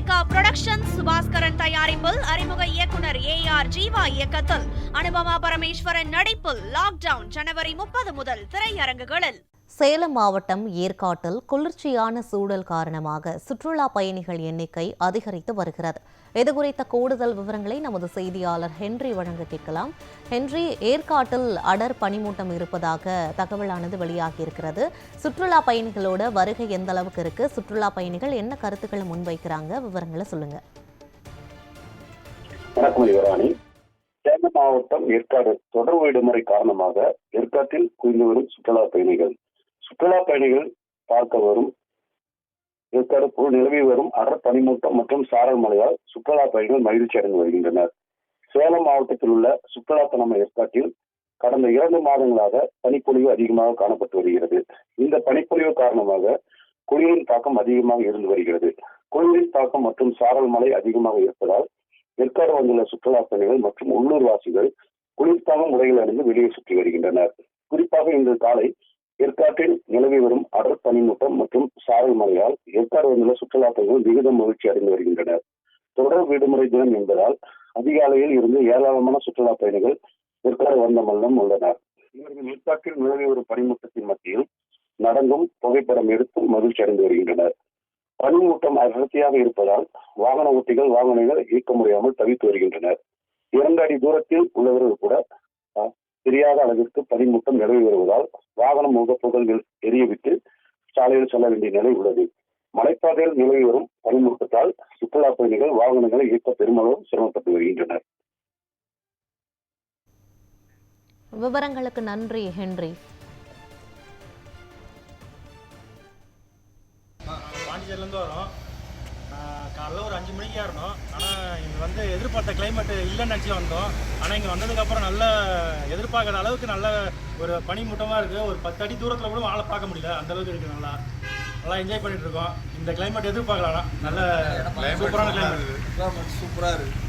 Lyca production Subaskaran தயாரிப்பில் அறிமுக இயக்குனர் ஏ ஆர் ஜீவா இயக்கத்தில். அனுபமா பரமேஸ்வரன் நடிப்பில். லாக்டவுன் ஜனவரி முப்பது முதல் திரையரங்குகளில். சேலம் மாவட்டம் ஏற்காட்டில் குளிர்ச்சியான சூழல் காரணமாக சுற்றுலா பயணிகள் எண்ணிக்கை அதிகரித்து வருகிறது. இது குறித்த கூடுதல் விவரங்களை நமது செய்தியாளர் ஹென்றி வழங்க கேட்கலாம். ஹென்றி ஏற்காட்டில் அடர் பனிமூட்டம் இருப்பதாக தகவலானது வெளியாகியிருக்கிறது. சுற்றுலா பயணிகளோட வருகை எந்த அளவுக்கு இருக்கு? சுற்றுலா பயணிகள் என்ன கருத்துக்களை முன்வைக்கிறாங்க? விவரங்களை சொல்லுங்க. சேலம் மாவட்டம் ஏற்காடு தொடர் விடுமுறை காரணமாக ஏற்காட்டில் குவிந்து வரும் சுற்றுலா பயணிகள் சுற்றுலா பயணிகள் பார்க்க வரும். ஏற்காடு நிலவி வரும். அடர் பனிமூட்டம் மற்றும் சாரல் மழையால் சுற்றுலா பயணிகள் மகிழ்ச்சி அடைந்து வருகின்றனர். சேலம் மாவட்டத்தில் உள்ள சுற்றுலா தலைமை ஏற்காட்டில் கடந்த இரண்டு மாதங்களாக பனிப்பொழிவு அதிகமாக காணப்பட்டு வருகிறது. இந்த பனிப்பொழிவு காரணமாக குளிரின் தாக்கம் அதிகமாக இருந்து வருகிறது. குளிரின் தாக்கம் மற்றும் சாரல் மழை அதிகமாக இருப்பதால் ஏற்காடு வந்துள்ள சுற்றுலா பயணிகள் மற்றும் உள்ளூர் வாசிகள் குளிர்தாங்கும் முறையில் அணிந்து வெளியே சுற்றி வருகின்றனர். குறிப்பாக இன்று காலை ஏற்காட்டில் நிலவி வரும் அடர் பனிமூட்டம் மற்றும் சாரல் மழையால் ஏற்காடு வந்துள்ள சுற்றுலா பயணிகள் மிகுந்த மகிழ்ச்சி அடைந்து வருகின்றனர் தொடர் விடுமுறை தினம் என்பதால் அதிகாலையில் இருந்து ஏராளமான சுற்றுலா பயணிகள் ஏற்காடு வந்த மல்லம் உள்ளனர். இவர்கள் ஏற்காட்டில் நிலவி வரும் பனிமூட்டத்தின் மத்தியில் நடந்தும் புகைப்படம் எடுத்தும் மகிழ்ச்சி அடைந்து வருகின்றனர். பனிமூட்டம் அடர்த்தியாக இருப்பதால் வாகன ஓட்டிகள் வாகனங்கள் இயக்க முடியாமல் தவித்து வருகின்றனர். இரண்டு அடி தூரத்தில் உள்ளவர்கள் கூட தெரியாத அளவிற்கு பனிமூட்டம் நிலவி வருவதால் வாகனம் முகப்புகள் எரியவிட்டு சாலையில் செல்ல வேண்டிய நிலை உள்ளது. மலைப்பாதையில் நிலவி வரும் பனிமூட்டத்தால் சுற்றுலா பயணிகள் வாகனங்களை இயக்க பெருமளவு சிரமப்பட்டு வருகின்றனர். விவரங்களுக்கு நன்றி ஹென்றி. பாண்டிச்சேரிலேருந்து வரோம். காலைல ஒரு அஞ்சு மணிக்கு ஏறணும். ஆனால் இங்கே வந்து எதிர்பார்த்த கிளைமேட் இல்லைன்னு நினச்சி வந்தோம். ஆனால் இங்கே வந்ததுக்கப்புறம் நல்ல எதிர்பார்க்குற அளவுக்கு நல்ல ஒரு பனிமூட்டமாக இருக்குது ஒரு பத்து அடி தூரத்தில் கூட ஆளை பார்க்க முடியல. அந்த அளவுக்கு இருக்குது நல்லா. நல்லா என்ஜாய் பண்ணிட்டு இருக்கோம். இந்த கிளைமேட் எதிர்பார்க்கலாம் நல்ல சூப்பரான கிளைமேட் சூப்பராக இருக்குது